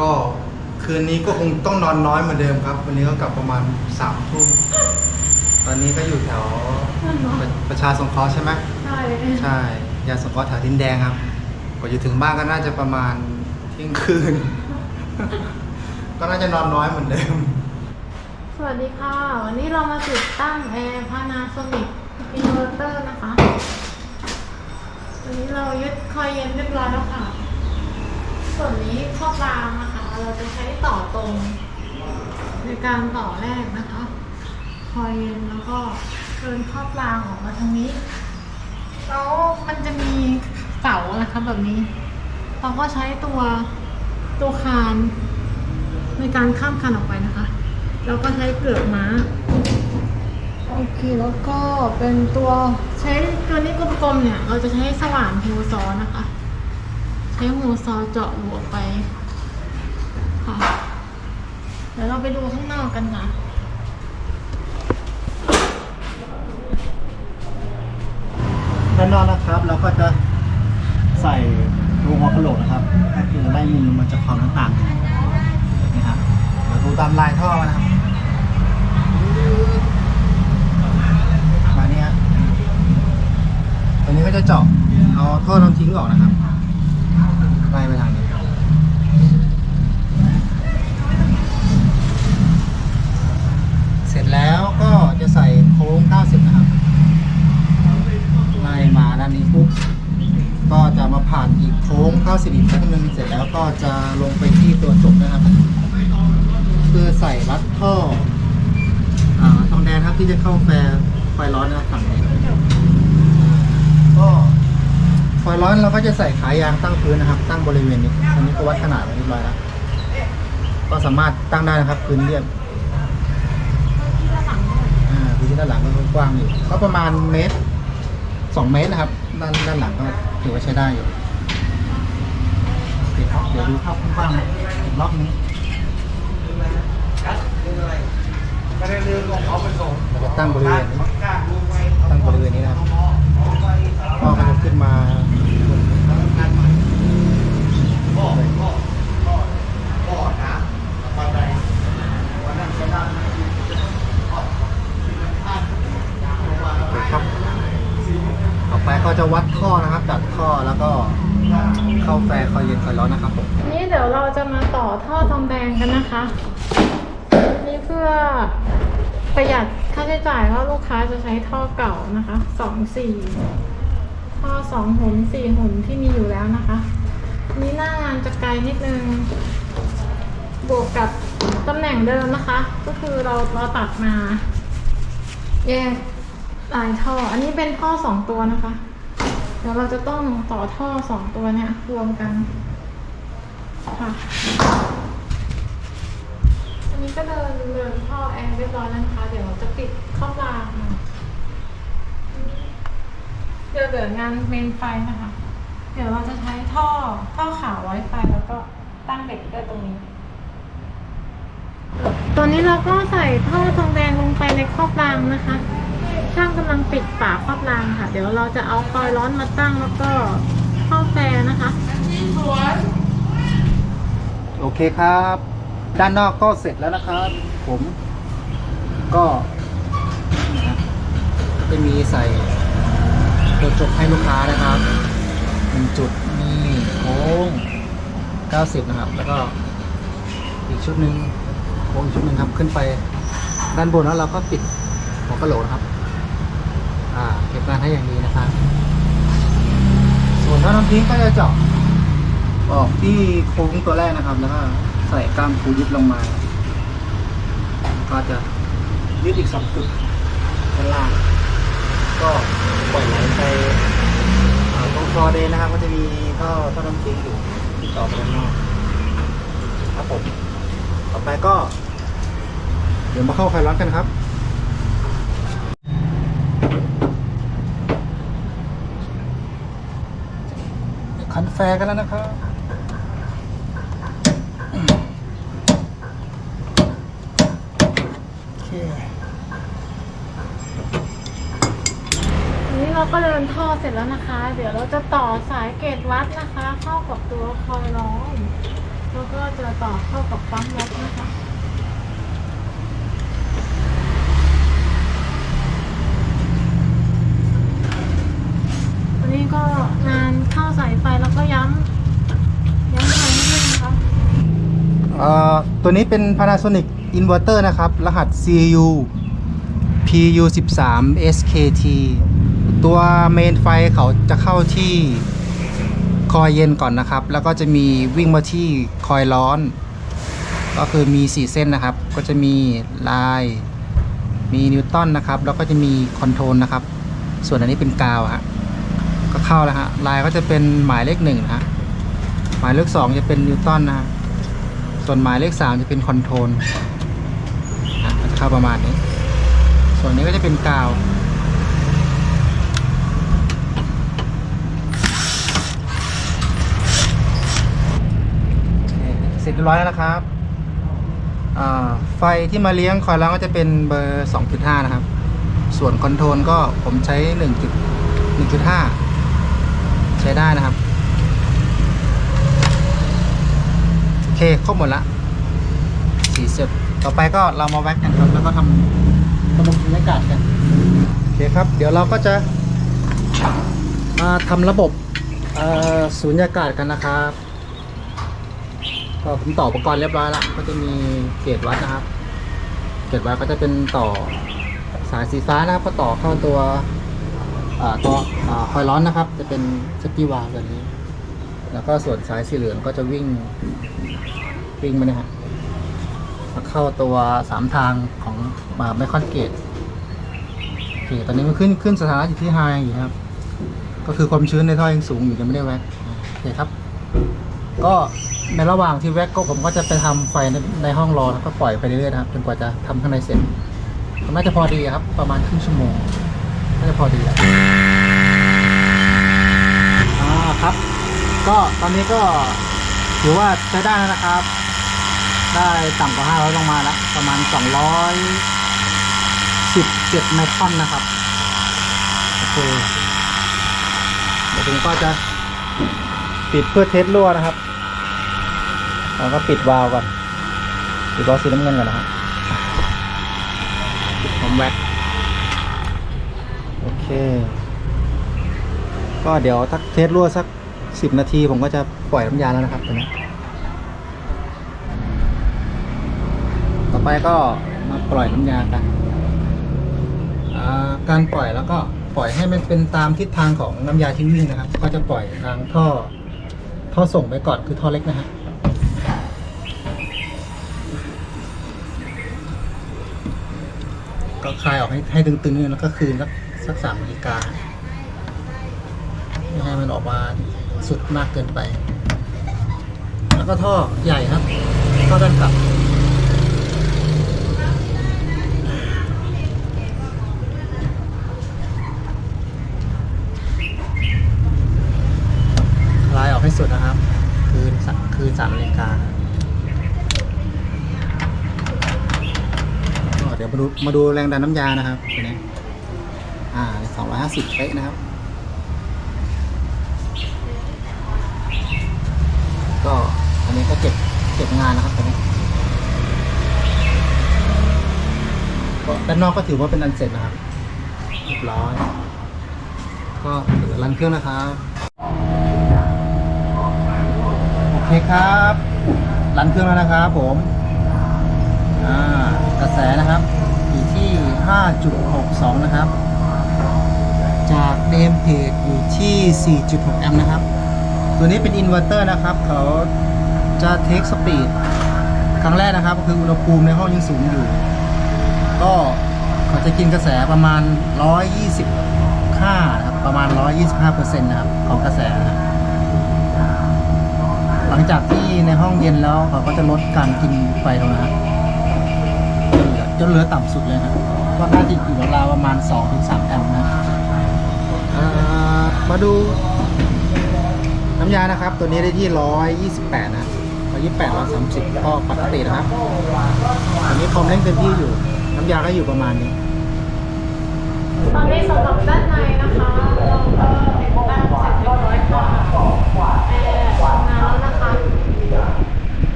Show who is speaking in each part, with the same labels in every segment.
Speaker 1: ก็คืนนี้ก็คงต้องนอนน้อยเหมือนเดิมครับ วันนี้ก็กลับประมาณสามทุ่มตอนนี้ก็อยู่แถวประประชาสงเคราะห์ใช่ไหม
Speaker 2: ใช่
Speaker 1: ใช่ยาสงเคราะห์แถวดินแดงครับกว่าจะถึงบ้านก็น่าจะประมาณเที่ยงคืน ก็น่าจะนอนน้อยเหมือนเดิม
Speaker 2: สวัสดีค่ะ วันนี้เรามาติดตั้งแอร์พานาโซนิกอินเวอร์เตอร์นะคะ วันนี้เรายึดคอยเย็นเรียบร้อยแล้วค่ะ ส่วนนี้ข้อบรางนะคะ เราจะใช้ต่อตรง ในการต่อแรกนะคะคอยเย็นแล้วก็เกินข้อบรางออกมาทางนี้แล้วมันจะมีเสานะคะแบบนี้ เราก็ใช้ตัวตัวคานในการข้ามคันออกไปนะคะ แล้วก็ใช้เกลือกม้าโอเคแล้วก็เป็นตัวใช้ตัวนี้กลมๆเนี่ย เราจะใช้สว่านฮูซอนะคะ ใช้ฮูซอเจาะรูออกไปค่ะเดี๋ยวเราไปดูข้างนอกกันค่ะ
Speaker 1: ด้านนอกนะครับเราก็จะใส่รูหัวกะโหลกนะครับก็คือไล่มุมมันจะความต่างกันนะครับเราดูตามลายท่อนะครับมาเนี่ยฮะตัวนี้ก็จะเจาะเอาท่อน้ำทิ้งออกนะครับ ล่ไปทางนี้เสร็จแล้วก็จะใส่โค้ง 90 นะครับ ไล่มาด้านนี้ปุ๊บ ก็จะมาผ่านอีกโค้ง 90 อีกครั้งหนึ่งเสร็จแล้วก็จะลงไปที่ตัวจบนะครับคือใส่รัดท่ออทองแดงครับที่จะเข้าแฟร์ไฟร้อนนะครับฝั่งนี้ก็ ไฟร้อนเราก็จะใส่ขายางตั้งพื้นนะครับ ตั้งบริเวณนี้อันนี้ก็วัดขนาดไว้เรียบร้อยแล้วก็สามารถตั้งได้นะครับพื้นเรียบอ่าพื้นที่ด้านหลังก็กว้างอยู่ก็ประมาณเมตรสองเมตรนะครับ ด้านด้านหลังก็ถือว่าใช้ได้อยู่เคครับเดี๋ยวดูภาพกว้างๆอีกรอบนึงเราจะตั้งบริเวณนี้ตั้งบริเวณนี้นะครับก็จะขึ้นมาโอเคครับ ต่อไปก็ จะวัดข้อนะครับดัดข้อแล้วก็เข้าแฟร์คอยเย็นคอยร้อนนะครับผม
Speaker 2: นี่เดี๋ยวเราจะมาต่อท่อทองแดงกันนะคะ นี่เพื่อประหยัดค่าใช้จ่ายเพราะลูกค้าจะใช้ท่อเก่านะคะสองสี่ท่อสองหุ่นสี่หุ่นที่มีอยู่แล้วนะคะ นี่หน้างานจะไกลนิดนึง บวกกับตำแหน่งเดิมนะคะ ก็คือเราเราตัดมา แยกลายท่อ อันนี้เป็นท่อสองตัวนะคะ เดี๋ยวเราจะต้องต่อท่อสองตัวเนี่ยรวมกันค่ะอันนี้ก็เดินเดินท่อแอร์เรียบร้อยแล้วนะคะ เดี๋ยวเราจะปิดข้อบรางเดี๋ยวเหลืองานเมนไฟนะคะ เดี๋ยวเราจะใช้ท่อท่อขาวไว้ไฟแล้วก็ตั้งเบรกเกอร์ตรงนี้ตอนนี้เราก็ใส่ท่อทองแดงลงไปในครอบรางนะคะ ช่างกำลังปิดฝาครอบรางค่ะ เดี๋ยวเราจะเอาคอยร้อนมาตั้งแล้วก็เข้าแฟนะคะ
Speaker 1: โอเคครับ ด้านนอกก็เสร็จแล้วนะครับ ผมก็จะมีใส่ตัวจบให้ลูกค้านะครับหนึ่งจุดนี่โค้ง90 นะครับ แล้วก็อีกชุดหนึ่งโค้งอีกชุดหนึ่งครับขึ้นไป ด้านบนแล้วเราก็ปิดหัวกระโหลกนะครับ เก็บงานให้อย่างดีนะครับส่วนท่อน้ำทิ้งก็จะเจาะออกที่โค้งตัวแรกนะครับ แล้วก็ใส่กล้ามปูยึดลงมา ก็จะยึดอีกสองจุดด้านล่าง ก็ปล่อยไหลไปตรงคอเดนนะครับ ก็จะมีท่อท่อน้ำทิ้งอยู่ที่ต่อไปด้านนอกครับผมต่อไปก็ เดี๋ยวมาเข้าไฟร้อนกันครับ คันแฟกันแล้วนะครับโอเค
Speaker 2: นนี้เราก็เดินท่อเสร็จแล้วนะคะ เดี๋ยวเราจะต่อสายเกจวัดนะคะ เข้ากับตัวคอยร้อนแล้วก็จะต่อเข้ากับปั๊มรถนะคะอันนี้ก็งาน เข้าสายไฟแล้วก็ย้ำย้ำไฟนิดนึงนะคะ
Speaker 1: เอ่อตัวนี้เป็น Panasonic Inverter นะครับ รหัส CU PU 13 SKT ตัวเมนไฟเขาจะเข้าที่คอยเย็นก่อนนะครับ แล้วก็จะมีวิ่งมาที่คอยร้อน ก็คือมี 4 เส้นนะครับ ก็จะมีลาย มีนิวตันนะครับ แล้วก็จะมีคอนโทรลนะครับ ส่วนอันนี้เป็นกาวฮะ ก็เข้าแล้วฮะลายก็จะเป็นหมายเลขหนึ่งนะฮะหมายเลขสองจะเป็นนิวตันนะฮะส่วนหมายเลขสามจะเป็นคอนโทรลอะมันจะเข้าประมาณนี้ ส่วนนี้ก็จะเป็นกาวเสร็จเรียบร้อยแล้วนะครับอ่าไฟที่มาเลี้ยงคอยล้วก็จะเป็นเบอร์ 2.5 นะครับ ส่วนคอนโทรลก็ผมใช้ 1.1.5 ช้ได้นะครับ โอเคครบหมดละสีเสร็จต่อไปก็เรามาแว็กกันครับ แล้วก็ทำระบบบรรยากาศกัน โอเคครับ เดี๋ยวเราก็จะมาทำระบบสูญญากาศกันนะครับก็ผมต่ออุปกรณ์เรียบร้อยแล้วก็จะมีเกจวัดนะครับ เกจวัดก็จะเป็นต่อสายสีฟ้านะครับก็ต่อเข้าตัว ตัวอ่าคอยร้อนนะครับ จะเป็นสกี้วาล์วแบบนี้ แล้วก็ส่วนสายสีเหลืองก็จะวิ่ง วิ่งมาเนี่ยฮะเข้าตัวสามทางของมาไมคอนเกตโอเคตอนนี้มันขึ้นขึ้นสถานะอยู่ที่ไฮอยู่ครับ ก็คือความชื้นในท่อยังสูงอยู่ยังไม่ได้แว็กโอเคครับ ก็ในระหว่างที่แว็กก็ผมก็จะไปทำไฟในในห้องรอแล้วก็ปล่อยไปเรื่อยๆนะครับจนกว่าจะทำข้างในเสร็จมันน่าจะพอดีครับ ประมาณครึ่งชั่วโมง จะพอดีแหละอ่าครับ ก็ตอนนี้ก็ถือว่าใช้ได้แล้วนะครับ ได้ต่ำกว่า 500 ลงมาแล้วประมาณ 217ไมครอนนะครับโอเคเดี๋ยวผมก็จะปิดเพื่อเทสรั่วนะครับเราก็ปิดวาล์วก่อนปิดวาล์วสีน้ำเงินก่อนนะครับผมแว็ก เค ก็เดี๋ยวทักเทสรั่วสัก10นาทีผมก็จะปล่อยน้ำยาแล้วนะครับตัวนี้ต่อไปก็มาปล่อยน้ำยากันอ่าการปล่อยแล้วก็ปล่อยให้มันเป็นตามทิศทางของน้ำยาที่วิ่งนะครับ ก็จะปล่อยทางท่อท่อส่งไปก่อนคือท่อเล็กนะฮะก็คลายออกให้ให้ตึงๆแล้วก็คืนสัก สักสามนาฬิกาไม่ให้มันออกมาสุดมากเกินไป แล้วก็ท่อใหญ่ครับ ท่อด้านกลับคลายออกให้สุดนะครับ คืนสักคืนสามนาฬิกาเดี๋ยวมาดูมาดูแรงดันน้ำยานะครับตัวนี้ สิบเป๊ะนะครับ ก็อันนี้ก็เก็บเก็บงานนะครับตอนนี้ก็ด้านนอกก็ถือว่าเป็นอันเสร็จนะครับเรียบร้อย ก็รันเครื่องนะครับโอเคครับรันเครื่องแล้วนะครับผมอ่ากระแสนะครับอยู่ที่ 5.62 นะครับ จากเดมเพจอยู่ที่ 4.6 แอมป์นะครับ ตัวนี้เป็นอินเวอร์เตอร์นะครับ เขาจะเทคสปีดครั้งแรกนะครับคืออุณหภูมิในห้องยังสูงอยู่ ก็เขาจะกินกระแสประมาณ 125นะครับ ประมาณ 125%นะครับ ของกระแสนะครับหลังจากที่ในห้องเย็นแล้วเขาก็จะลดการกินไฟลงนะจนเหลือจนเหลือต่ำสุดเลยนะก็น่าจะอยู่ราวประมาณ 2-3 แอมป์นะ มาดูน้ำยานะครับ ตัวนี้ได้ที่128นะ128 130ก็ปกตินะครับอันนี้คอมเล่นเต็มที่อยู่ น้ำยาก็อยู่ประมาณนี้
Speaker 2: ตอนนี้สำหรับด้านในนะคะเราก็ติดตั้งเสร็จเรียบร้อยค่ะแอร์ทำงานแล้วนะคะ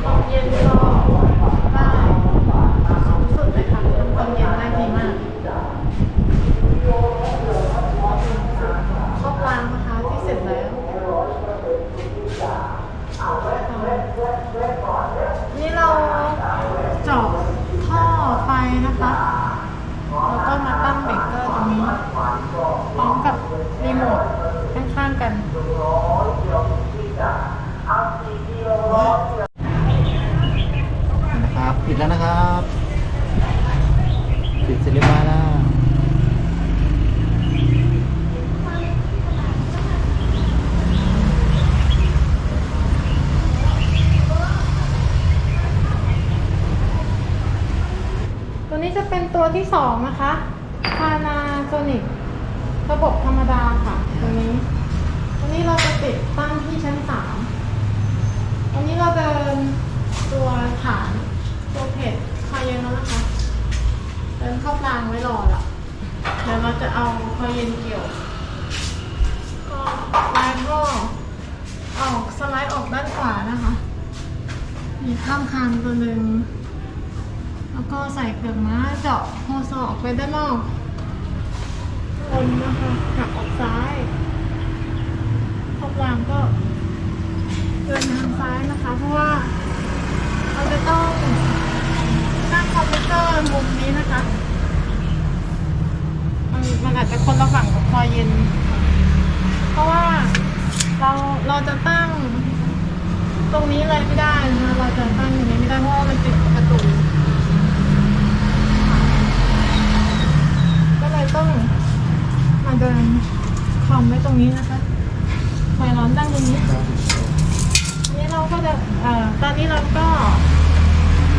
Speaker 2: ความเย็น นี่เราเจาะท่อไฟนะคะ แล้วก็มาตั้งเบรกเกอร์ตรงนี้ พร้อมกับรีโมทข้างๆกัน
Speaker 1: นะครับปิด แล้วนะครับติดเสร็จเรียบร้อยแล้ว
Speaker 2: ตัวนี้จะเป็นตัวที่สองนะคะพานาโซนิกระบบธรรมดาค่ะ ตัวนี้ ตัวนี้เราจะติดตั้งที่ชั้นสามตัวนี้เราเดินตัวฐานตัวเพจคอยเย็นแล้วนะคะ เดินเข้าก ลางไว้รอละเดี๋ยวเราจะเอาคอเย็นเกี่ยวก็ลายก็ออกสไลด์ออกด้านขวานะคะ มีข้ามคานตัวหนึ่ง แล้วก็ใส่เปลือกม้าเจาะโฮโซออกไปด้านนอกวนนะคะหักออกซ้ายขอบวางก็เดินทางซ้ายนะคะ เพราะว่าจะต้องตั้งคอมพิวเตอร์มุมนี้นะคะ มันมัน อาจจะคนละฝั่งกับคอยเย็น เพราะว่าเราเราจะตั้ง ตรงนี้เลยไม่ได้นะเราจะตั้งอย่างนี้ไม่ได้เพราะว่ามันติดกับประตูก็เลยต้องมาเดินคอมไว้ตรงนี้นะคะไฟร้อนตั้งตรงนี้นี่เราก็จะเอ่อตอนนี้เราก็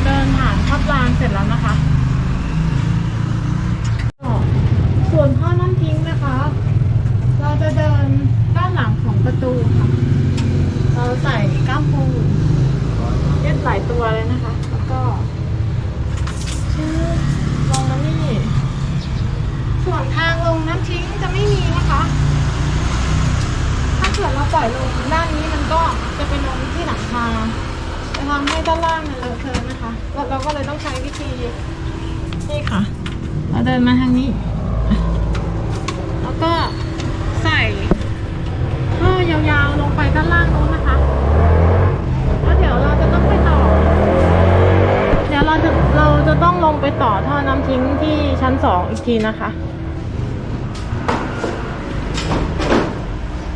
Speaker 2: เดินผ่านทับรางเสร็จแล้วนะคะก็ส่วนท่อน้ำทิ้งนะคะ เราจะเดินด้านหลังของประตูค่ะ เราใส่ก้ามปูยึดหลายตัวเลยนะคะ แล้วก็ชื่อลงมานี่ ส่วนทางลงน้ำทิ้งจะไม่มีนะคะ ถ้าเกิดเราปล่อยลงด้านนี้มันก็จะไปลงที่หลังคาจะทำให้ด้านล่างมันเลอะเทอะนะคะเราเราก็เลย ต้องใช้วิธีนี่ค่ะ เราเดินมาทางนี้ แล้วก็ใส่ท่อยาวๆลงไปด้านล่างนู้นนะคะ แล้วเดี๋ยวเราจะต้องไปต่อ เดี๋ยวเราจะเราจะต้องลงไปต่อท่อน้ำทิ้งที่ชั้นสองอีกทีนะคะ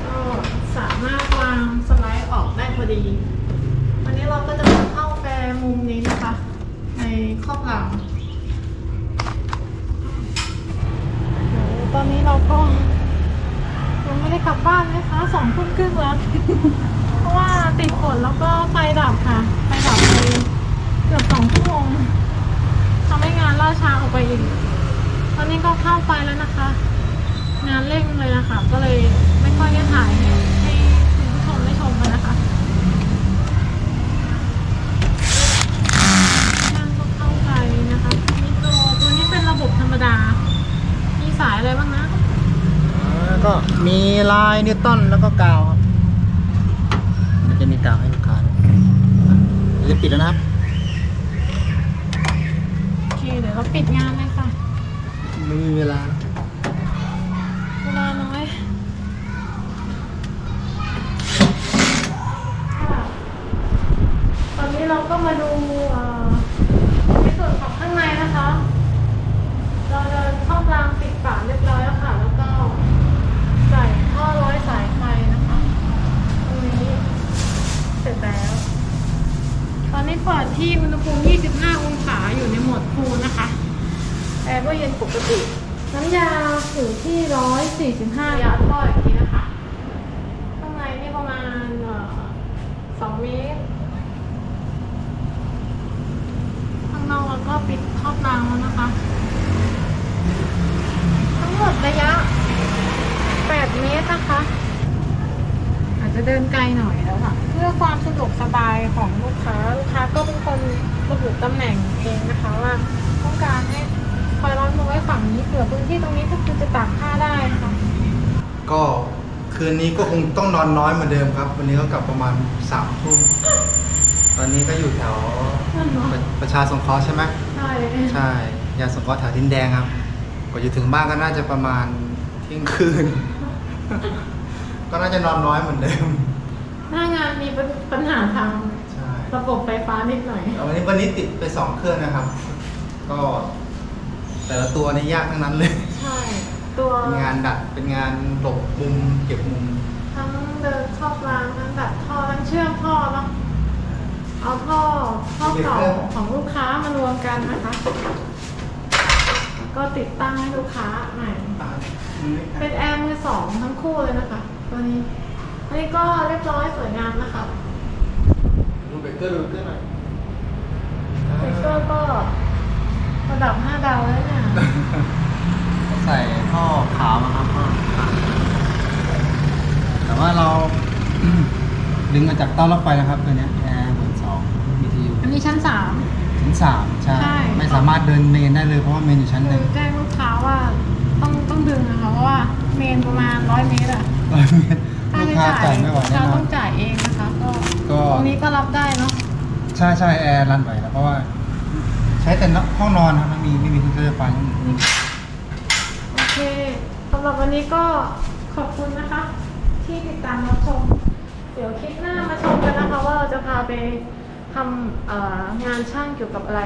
Speaker 2: ก็สามารถวางสไลด์ออกได้พอดี วันนี้เราก็จะมาเข้าแปรมุมนี้นะคะใน ครอบหลังตอนนี้เราก็ยังไม่ได้กลับบ้านนะคะสองทุ่มครึ่งแล้ว เพราะว่าติดฝนแล้วก็ไฟดับค่ะ ไฟดับไปเกือบสองชั่วโมงทำให้งานล่าช้าออกไปอีก ตอนนี้ก็เข้าไฟแล้วนะคะ งานเร่งเลยนะคะ ก็เลยไม่ค่อยได้ถ่ายให้ให้คุณผู้ชมได้ชมกันนะคะงานก็เข้าไปนะคะมีตัวตัวนี้เป็นระบบธรรมดา มีสายอะไรบ้างนะ
Speaker 1: แล้ว ก็มีลายนิวตันแล้วก็กาวครับมันจะมีกาวให้ลูกค้าด้วยเดี๋ยวจะปิดแล้วนะครับ
Speaker 2: โอเคเดี๋ยวเราปิดงานเลยค่ะ
Speaker 1: ไม่มีเวลา
Speaker 2: เวลาน้อยค่ะตอนนี้เราก็มาดูเอ่อในส่วนของข้างในนะคะ เราเดินเข้ากลางปิดฝาเรียบร้อยแล้วค่ะ แล้วก็ใส่ท่อร้อยสายไฟนะคะ ตรงนี้เสร็จแล้ว ตอนนี้เปิด ที่อุณหภูมิ 25 องศาอยู่ในโหมดคูลนะคะแอร์ก็เย็นปกติ น้ำยาอยู่ที่ 145ยาท่ออีกทีนะคะ ข้างในนี่ประมาณเอ่อ2เมตร ข้างนอกแล้วก็ปิดครอบรางแล้วนะคะ ทั้งหมดระยะ 8 เมตรนะคะ อาจจะเดินไกลหน่อยแล้วค่ะ เพื่อความสะดวกสบายของลูกค้าลูกค้าก็เป็นคนระบุตำแหน่งเองนะคะว่าต้องการให้คอยร้อนมาไว้ฝั่งนี้เผื่อพื้นที่ตรงนี้ก็คือจะตากผ้าได้นะคะ
Speaker 1: ก็คืนนี้ก็คงต้องนอนน้อยเหมือนเดิมครับ วันนี้ก็กลับประมาณสามทุ่มตอนนี้ก็อยู่แถว
Speaker 2: นั่นเนาะ
Speaker 1: ประประชาสงเคราะห์ใช่ไหม
Speaker 2: ใช่
Speaker 1: ใช่ยาสงเคราะห์แถวดินแดงครับกว่าจะถึงบ้านก็น่าจะประมาณเที่ยงคืน ก็น่าจะนอนน้อยเหมือนเดิม
Speaker 2: หน้างานมีปัญหาทาง
Speaker 1: ใช่
Speaker 2: ไฟระบบไฟฟ้านิดหน่อย
Speaker 1: วันนี้วันนี้ติดไปสองเครื่องนะครับ ก็ แต่ละตัวนี่ยากทั้งนั้นเลย
Speaker 2: ใช่ ตัว
Speaker 1: เป็นงานดัดเป็นงานหลบมุมเก็บมุม
Speaker 2: ทั้งเดินเข้ากลางทั้งดัดท่อทั้งเชื่อมท่อเนาะเอาท่อท่อเก่าของลูกค้ามารวมกันนะคะ ก็ติดตั้งให้ลูกค้าใหม่ เป็นแอร์มือสองทั้งคู่เลยนะคะ ตัวนี้อั นนี้ก็เรียบร้อยสวยงามนะคะ
Speaker 1: ดูเบเกอร์ดูเบเกอร์หน่อย
Speaker 2: เซ็กเกอร์ก็ระดับ5ดาวแล้วเนี่ย
Speaker 1: ใส่ท่อขาวมาครับท่อขาวแต่ว่าเราดึงมาจากเต้ารถไฟนะครับตัวเนี้ยแอร์หมื่นสอง BTU
Speaker 2: อันนี้ชั้น3
Speaker 1: ชั้นสามใช่
Speaker 2: ใช่
Speaker 1: ไม่สามารถเดินเมนได้เลยเพราะว่าเมนอยู่ชั้นห
Speaker 2: คื
Speaker 1: นึ่
Speaker 2: องแจ้งลูกค้าว่าต้องต้องดึงนะคะเพราะว่าเมนประมาณ100เมตรอะ
Speaker 1: ร้อยเมตร
Speaker 2: ค่า
Speaker 1: ลูก
Speaker 2: ใช้
Speaker 1: ค้า
Speaker 2: จ่าย
Speaker 1: จ่ายไม่ไหว
Speaker 2: ลูก
Speaker 1: แน่
Speaker 2: ค้าน
Speaker 1: อ
Speaker 2: ต้
Speaker 1: น
Speaker 2: องจ่ายเองนะคะก็
Speaker 1: ก็
Speaker 2: ตรงนี้ก็รับได้เนาะ
Speaker 1: ใช่ใช่แอร์รันไหวแล้วเพราะว่า ใช้แต่ห้องนอนครับไม่มีไม่มีเครื่องไฟฟ้า
Speaker 2: โอเคสำหรับวันนี้ก็ขอบคุณนะคะ ที่ติดตามรับชม เดี๋ยวคลิปหน้ามาชมกันนะคะ ว่าเราจะพาไปทำเอ่องานช่างเกี่ยวกับอะไร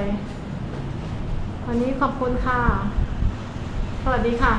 Speaker 2: วันนี้ขอบคุณค่ะ สวัสดีค่ะ